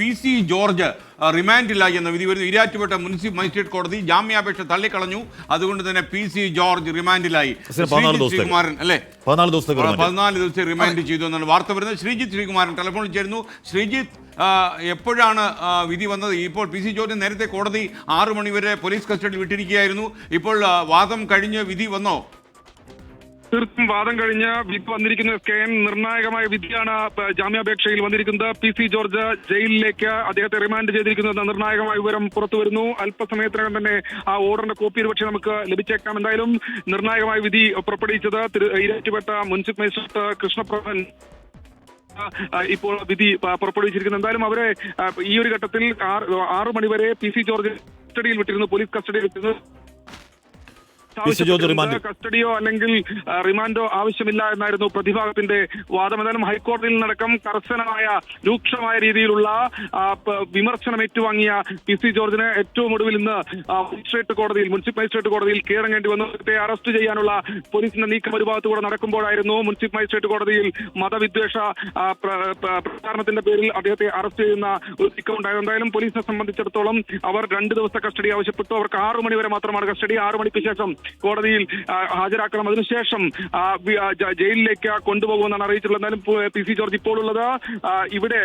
P C George remand റിമാൻഡിലായി എന്ന വിധി വരുന്നു. ഇരാറ്റുപേട്ട മുനിസിപ്പൽ മജിസ്ട്രേറ്റ് കോടതി ജാമ്യാപേക്ഷ തള്ളിക്കളഞ്ഞു. അതുകൊണ്ട് തന്നെ പി സി ജോർജ് റിമാൻഡിലായി ശ്രീജിത്ത്. ശ്രീകുമാരൻ അല്ലേ? പതിനാല് ദിവസത്തേക്ക് റിമാൻഡ്. പതിനാല് ദിവസം റിമാൻഡ് ചെയ്തു എന്നാണ് വാർത്ത വരുന്നത്. ശ്രീജിത്ത് ശ്രീകുമാരൻ ടെലിഫോണിൽ ചേരുന്നു. ശ്രീജിത്ത് എപ്പോഴാണ് വിധി വന്നത്? ഇപ്പോൾ പി സി ജോർജ് നേരത്തെ കോടതി ആറു മണിവരെ പോലീസ് കസ്റ്റഡിയിൽ വിട്ടിരിക്കുകയായിരുന്നു. ഇപ്പോൾ വാദം കഴിഞ്ഞ് വിധി വന്നോ? തീർത്തും വാദം കഴിഞ്ഞ് വന്നിരിക്കുന്ന കെ എൻ നിർണായകമായ വിധിയാണ് ജാമ്യാപേക്ഷയിൽ വന്നിരിക്കുന്നത്. പി സി ജോർജ് ജയിലിലേക്ക് അദ്ദേഹത്തെ റിമാൻഡ് ചെയ്തിരിക്കുന്നത് നിർണായകമായ വിവരം പുറത്തു വരുന്നു. അല്പസമയത്തിനകം തന്നെ ആ ഓർഡറിന്റെ കോപ്പി ഒരുപക്ഷെ നമുക്ക് ലഭിച്ചേക്കാം. എന്തായാലും നിർണായകമായ വിധി പുറപ്പെടുവിച്ചത് ഇരറ്റുപെട്ട മുനിസിപ്പൽ മജിസ്ട്രേറ്റ് കൃഷ്ണപ്രഭൻ ഇപ്പോൾ വിധി പുറപ്പെടുവിച്ചിരിക്കുന്നത് എന്തായാലും അവരെ ഈ ഒരു ഘട്ടത്തിൽ ആറ് മണിവരെ പി സി ജോർജ് കസ്റ്റഡിയിൽ വിട്ടിരുന്നു പോലീസ് കസ്റ്റഡിയിൽ വിട്ടിരുന്നു. കസ്റ്റഡിയോ അല്ലെങ്കിൽ റിമാൻഡോ ആവശ്യമില്ല എന്നായിരുന്നു പ്രതിഭാഗത്തിന്റെ വാദം എന്നാലും ഹൈക്കോടതിയിൽ നടക്കം കർശനമായ രൂക്ഷമായ രീതിയിലുള്ള വിമർശനം ഏറ്റുവാങ്ങിയ പി സി ജോർജിന് ഏറ്റവും ഒടുവിൽ ഇന്ന് മജിസ്ട്രേറ്റ് കോടതിയിൽ മുനിസിപ്പൽ മജിസ്ട്രേറ്റ് കോടതിയിൽ കീഴടങ്ങേണ്ടി വന്നു. അറസ്റ്റ് ചെയ്യാനുള്ള പോലീസിന്റെ നീക്കം ഒരു ഭാഗത്തുകൂടെ നടക്കുമ്പോഴായിരുന്നു മുനിസിപ്പൽ മജിസ്ട്രേറ്റ് കോടതിയിൽ മതവിദ്വേഷ പ്രചാരണത്തിന്റെ പേരിൽ അദ്ദേഹത്തെ അറസ്റ്റ് ചെയ്യുന്ന ഒരു നീക്കം ഉണ്ടായത്. എന്തായാലും പോലീസിനെ സംബന്ധിച്ചിടത്തോളം അവർ രണ്ട് ദിവസത്തെ കസ്റ്റഡി ആവശ്യപ്പെട്ടു. അവർക്ക് ആറു മണി വരെ മാത്രമാണ് കസ്റ്റഡി. ആറു മണിക്ക് ശേഷം കോടതിയിൽ ഹാജരാക്കണം. അതിനുശേഷം ജയിലിലേക്ക് കൊണ്ടുപോകുമെന്നാണ് അറിയിച്ചിട്ടുള്ളത്. എന്നാലും പി സി ജോർജ് ഇപ്പോൾ ഉള്ളത്. ഇവിടെ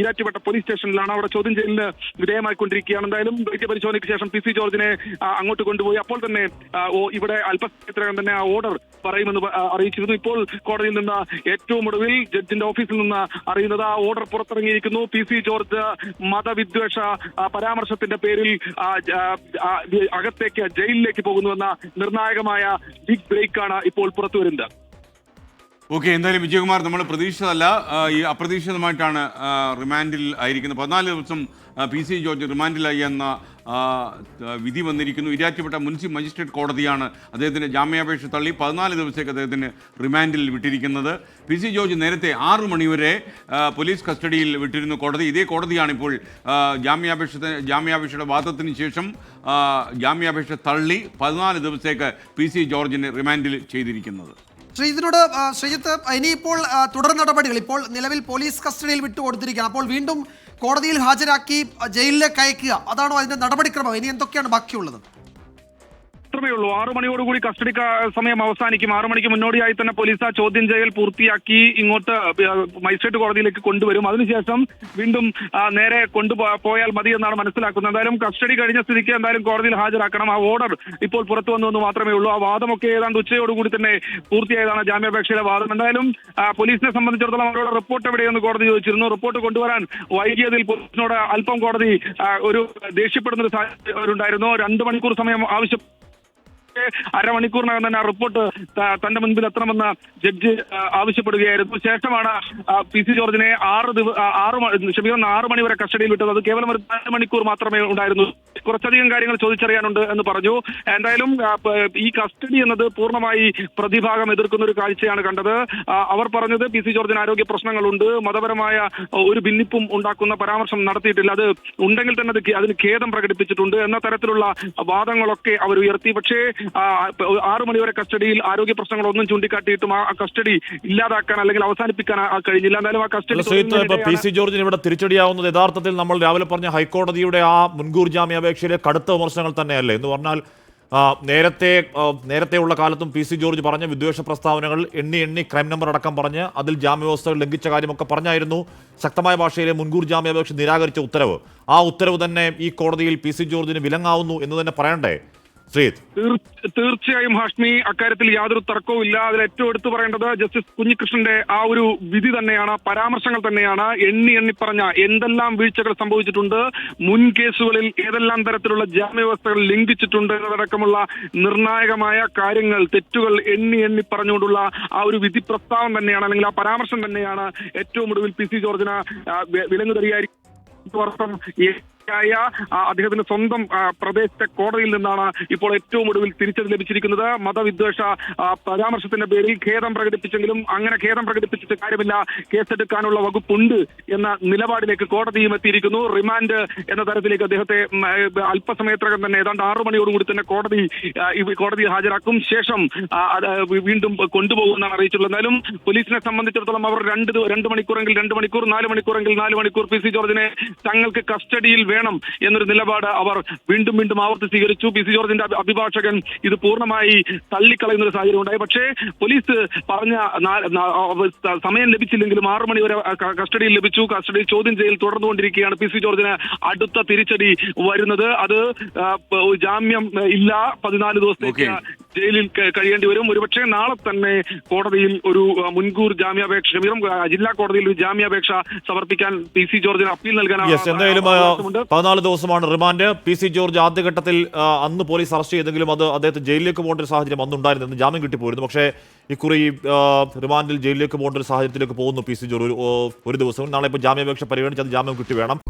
ഈരാറ്റുപേട്ട പോലീസ് സ്റ്റേഷനിലാണ് അവിടെ ചോദ്യം ചെയ്യലിന് വിധേയമായിക്കൊണ്ടിരിക്കുകയാണ്. എന്തായാലും വൈദ്യ പരിശോധനയ്ക്ക് ശേഷം പി സി ജോർജിനെ അങ്ങോട്ട് കൊണ്ടുപോയി. അപ്പോൾ തന്നെ ഇവിടെ അല്പസമയത്തിനകം തന്നെ ആ ഓർഡർ പറയുമെന്ന് അറിയിച്ചിരുന്നു. ഇപ്പോൾ കോടതിയിൽ നിന്ന് ഏറ്റവും ഒടുവിൽ ജഡ്ജിന്റെ ഓഫീസിൽ നിന്ന് അറിയുന്നത് ആ ഓർഡർ പുറത്തിറങ്ങിയിരിക്കുന്നു. പി സി ജോർജ് മതവിദ്വേഷ പരാമർശത്തിന്റെ പേരിൽ അകത്തേക്ക് ജയിലിലേക്ക് പോകുന്നുവെന്ന നിർണായകമായ ബിഗ് ബ്രേക്കാണ് ഇപ്പോൾ പുറത്തു വരുന്നത് ഓക്കെ എന്തായാലും വിജയകുമാർ നമ്മൾ പ്രതീക്ഷിച്ചതല്ല. ഈ അപ്രതീക്ഷിതമായിട്ടാണ് റിമാൻഡിൽ ആയിരിക്കുന്നത്. പതിനാല് ദിവസം പി സി ജോർജ് റിമാൻഡിലായി എന്ന വിധി വന്നിരിക്കുന്നു. ഇരാറ്റിപ്പെട്ട മുനിസിപ്പൽ മജിസ്ട്രേറ്റ് കോടതിയാണ് അദ്ദേഹത്തിന്റെ ജാമ്യാപേക്ഷ തള്ളി പതിനാല് ദിവസത്തേക്ക് അദ്ദേഹത്തിന് റിമാൻഡിൽ വിട്ടിരിക്കുന്നത്. പി സി ജോർജ് നേരത്തെ ആറു മണിവരെ പോലീസ് കസ്റ്റഡിയിൽ വിട്ടിരുന്നു കോടതി. ഇതേ കോടതിയാണിപ്പോൾ ജാമ്യാപേക്ഷ ജാമ്യാപേക്ഷയുടെ വാദത്തിന് ശേഷം ജാമ്യാപേക്ഷ തള്ളി പതിനാല് ദിവസത്തേക്ക് പി സി ജോർജിനെ റിമാൻഡിൽ ചെയ്തിരിക്കുന്നത്. ശ്രീജിത്തിനോട് ശ്രീജിത്ത് ഇനിയിപ്പോൾ തുടർ നടപടികൾ. ഇപ്പോൾ നിലവിൽ പോലീസ് കസ്റ്റഡിയിൽ വിട്ടുകൊടുത്തിരിക്കുകയാണ്. അപ്പോൾ വീണ്ടും കോടതിയിൽ ഹാജരാക്കി ജയിലിലേക്ക് അയക്കുക. അതാണോ അതിന്റെ നടപടിക്രമം? ഇനി എന്തൊക്കെയാണ് ബാക്കിയുള്ളത്? മാത്രമേ ഉള്ളൂ. ആറു മണിയോടുകൂടി കസ്റ്റഡി സമയം അവസാനിക്കും. ആറു മണിക്ക് മുന്നോടിയായി തന്നെ പോലീസ് ആ ചോദ്യം ചെയ്യൽ പൂർത്തിയാക്കി ഇങ്ങോട്ട് മജിസ്ട്രേറ്റ് കോടതിയിലേക്ക് കൊണ്ടുവരും. അതിനുശേഷം വീണ്ടും നേരെ കൊണ്ടുപോയാൽ മതി എന്നാണ് മനസ്സിലാക്കുന്നത്. എന്തായാലും കസ്റ്റഡി കഴിഞ്ഞ സ്ഥിതിക്ക് എന്തായാലും കോടതിയിൽ ഹാജരാക്കണം. ആ ഓർഡർ ഇപ്പോൾ പുറത്തു വന്നു എന്ന് മാത്രമേ ഉള്ളൂ. ആ വാദമൊക്കെ ഏതാണ്ട് ഉച്ചയോടുകൂടി തന്നെ പൂർത്തിയായതാണ് ജാമ്യാപേക്ഷയിലെ വാദം. എന്തായാലും പോലീസിനെ സംബന്ധിച്ചിടത്തോളം അവരോട് റിപ്പോർട്ട് എവിടെയെന്ന് കോടതി ചോദിച്ചിരുന്നു. റിപ്പോർട്ട് കൊണ്ടുവരാൻ വൈകിയതിൽ പോലീസിനോട് അല്പം കോടതി ഒരു ദേഷ്യപ്പെടുന്ന ഒരു സാഹചര്യം ഉണ്ടായിരുന്നു. രണ്ട് മണിക്കൂർ സമയം ആവശ്യം അരമണിക്കൂറിനകം തന്നെ ആ റിപ്പോർട്ട് തന്റെ മുൻപിൽ എത്തണമെന്ന് ജഡ്ജി ആവശ്യപ്പെടുകയായിരുന്നു. ശേഷമാണ് പി സി ജോർജിനെ ആറ് ദിവസം ആറ് ക്ഷമിക്കുന്ന ആറ് മണി വരെ കസ്റ്റഡിയിൽ വിട്ടത്. അത് കേവലം ഒരു നാല് മണിക്കൂർ മാത്രമേ ഉണ്ടായിരുന്നു കുറച്ചധികം കാര്യങ്ങൾ ചോദിച്ചറിയാനുണ്ട് എന്ന് പറഞ്ഞു. എന്തായാലും ഈ കസ്റ്റഡി എന്നത് പൂർണമായി പ്രതിഭാഗം എതിർക്കുന്ന ഒരു കാഴ്ചയാണ് കണ്ടത്. അവർ പറഞ്ഞത് പി സി ജോർജിന് ആരോഗ്യ പ്രശ്നങ്ങളുണ്ട്. മതപരമായ ഒരു ഭിന്നിപ്പും ഉണ്ടാക്കുന്ന പരാമർശം നടത്തിയിട്ടില്ല. അത് ഉണ്ടെങ്കിൽ തന്നെ അത് അതിന് ഖേദം പ്രകടിപ്പിച്ചിട്ടുണ്ട് എന്ന തരത്തിലുള്ള വാദങ്ങളൊക്കെ അവർ ഉയർത്തി. പക്ഷേ ആറു മണിവരെ കസ്റ്റഡിയിൽ ആരോഗ്യ പ്രശ്നങ്ങളൊന്നും ചൂണ്ടിക്കാട്ടിയിട്ടും ആ കസ്റ്റഡി ഇല്ലാതാക്കാൻ അല്ലെങ്കിൽ അവസാനിപ്പിക്കാൻ കഴിഞ്ഞില്ല. എന്തായാലും ആ കസ്റ്റഡി പി സി ജോർജിന് ഇവിടെ തിരിച്ചടിയാവുന്നത്. യഥാർത്ഥത്തിൽ നമ്മൾ രാവിലെ പറഞ്ഞ ഹൈക്കോടതിയുടെ ആ മുൻകൂർ ജാമ്യാപേക്ഷയിലെ കടുത്ത വിമർശനങ്ങൾ തന്നെയല്ലേ? എന്ന് പറഞ്ഞാൽ നേരത്തെ നേരത്തെയുള്ള കാലത്തും പി സി ജോർജ് പറഞ്ഞ വിദ്വേഷ പ്രസ്താവനകൾ എണ്ണി എണ്ണി ക്രൈം നമ്പർ അടക്കം പറഞ്ഞ് അതിൽ ജാമ്യവ്യവസ്ഥകൾ ലംഘിച്ച കാര്യമൊക്കെ പറഞ്ഞായിരുന്നു. ശക്തമായ ഭാഷയിലെ മുൻകൂർ ജാമ്യാപേക്ഷ നിരാകരിച്ച ഉത്തരവ്. ആ ഉത്തരവ് തന്നെ ഈ കോടതിയിൽ പി സി ജോർജിന് വിലങ്ങാവുന്നു എന്ന് തന്നെ പറയണ്ടേ? ശ്രീത് തീർ- തീർച്ചയായും ഹാഷ്മി അക്കാര്യത്തിൽ യാതൊരു തർക്കവും ഇല്ല. അതിൽ ഏറ്റവും എടുത്തു പറയേണ്ടത് ജസ്റ്റിസ് കുഞ്ഞികൃഷ്ണന്റെ ആ ഒരു വിധി തന്നെയാണ് പരാമർശങ്ങൾ തന്നെയാണ്. എണ്ണി എണ്ണി പറഞ്ഞ എന്തെല്ലാം വീഴ്ചകൾ സംഭവിച്ചിട്ടുണ്ട് മുൻ കേസുകളിൽ ഏതെല്ലാം തരത്തിലുള്ള ജാമ്യവ്യവസ്ഥകൾ ലംഘിച്ചിട്ടുണ്ട് എന്നതടക്കമുള്ള നിർണായകമായ കാര്യങ്ങൾ തെറ്റുകൾ എണ്ണി എണ്ണി പറഞ്ഞുകൊണ്ടുള്ള ആ ഒരു വിധി പ്രസ്താവം തന്നെയാണ് അല്ലെങ്കിൽ ആ പരാമർശം തന്നെയാണ് ഏറ്റവും ഒടുവിൽ പി സി ജോർജിന് ആ, വി- വർഷം ആ, അദ്ദേഹത്തിന്റെ സ്വന്തം പ്രദേശത്തെ കോടതിയിൽ നിന്നാണ് ഇപ്പോൾ ഏറ്റവും ഒടുവിൽ തിരിച്ചത് ലഭിച്ചിരിക്കുന്നത്. മതവിദ്വേഷ പരാമർശത്തിന്റെ പേരിൽ ഖേദം പ്രകടിപ്പിച്ചെങ്കിലും അങ്ങനെ ഖേദം പ്രകടിപ്പിച്ചിട്ട് കാര്യമില്ല. കേസെടുക്കാനുള്ള വകുപ്പുണ്ട് എന്ന നിലപാടിലേക്ക് കോടതിയും എത്തിയിരിക്കുന്നു. റിമാൻഡ് എന്ന തരത്തിലേക്ക് അദ്ദേഹത്തെ അല്പസമയത്തിനകം തന്നെ ഏതാണ്ട് ആറു മണിയോടുകൂടി തന്നെ കോടതി കോടതിയിൽ ഹാജരാക്കും. ശേഷം വീണ്ടും കൊണ്ടുപോകുമെന്നാണ് അറിയിച്ചിട്ടുള്ളത്. എന്നാലും പോലീസിനെ സംബന്ധിച്ചിടത്തോളം അവർ രണ്ട് രണ്ട് മണിക്കൂറെങ്കിൽ രണ്ട് മണിക്കൂർ നാല് മണിക്കൂറെങ്കിൽ നാല് മണിക്കൂർ പി സി ജോർജിനെ തങ്ങൾക്ക് കസ്റ്റഡിയിൽ വേണം എന്നൊരു നിലപാട് അവർ വീണ്ടും വീണ്ടും ആവർത്തി സ്വീകരിച്ചു. പി സി ജോർജിന്റെ അഭി- അഭിഭാഷകൻ ഇത് പൂർണമായി തള്ളിക്കളയുന്ന ഒരു സാഹചര്യം ഉണ്ടായി. പക്ഷേ പോലീസ് പറഞ്ഞ സമയം ലഭിച്ചില്ലെങ്കിലും ആറു മണി വരെ കസ്റ്റഡിയിൽ ലഭിച്ചു. കസ്റ്റഡിയിൽ ചോദ്യം ചെയ്യൽ തുടർന്നുകൊണ്ടിരിക്കുകയാണ് പി സി ജോർജിന് അടുത്ത തിരിച്ചടി വരുന്നത്. അത് ജാമ്യം ഇല്ല. പതിനാല് ദിവസത്തേക്ക്. ജയിലിൽ കഴിയേണ്ടി വരും. ഒരുപക്ഷെ നാളെ തന്നെ കോടതിയിൽ ഒരു മുൻകൂർ ജാമ്യാപേക്ഷ ക്ഷമിതം ജില്ലാ കോടതിയിൽ ഒരു ജാമ്യാപേക്ഷ സമർപ്പിക്കാൻ പി സി ജോർജിന് അപ്പീൽ നൽകാൻ എന്തായാലും. പതിനാല് ദിവസമാണ് റിമാൻഡ്. പി സി ജോർജ് ആദ്യഘട്ടത്തിൽ അന്ന് പോലീസ് അറസ്റ്റ് ചെയ്തെങ്കിലും അത് അദ്ദേഹത്തെ ജയിലിലേക്ക് പോകേണ്ട ഒരു സാഹചര്യം അന്നുണ്ടായിരുന്നു ജാമ്യം കിട്ടിപ്പോയിരുന്നു. പക്ഷേ ഇക്കുറി റിമാൻഡിൽ ജയിലിലേക്ക് പോകേണ്ട ഒരു സാഹചര്യത്തിലേക്ക് പോകുന്നു പി സി ജോർജ്. ഒരു- ഒരു ദിവസം. നാളെ ഇപ്പോൾ ജാമ്യാപേക്ഷ പരിഗണിച്ച് അത് ജാമ്യം കിട്ടി വേണം.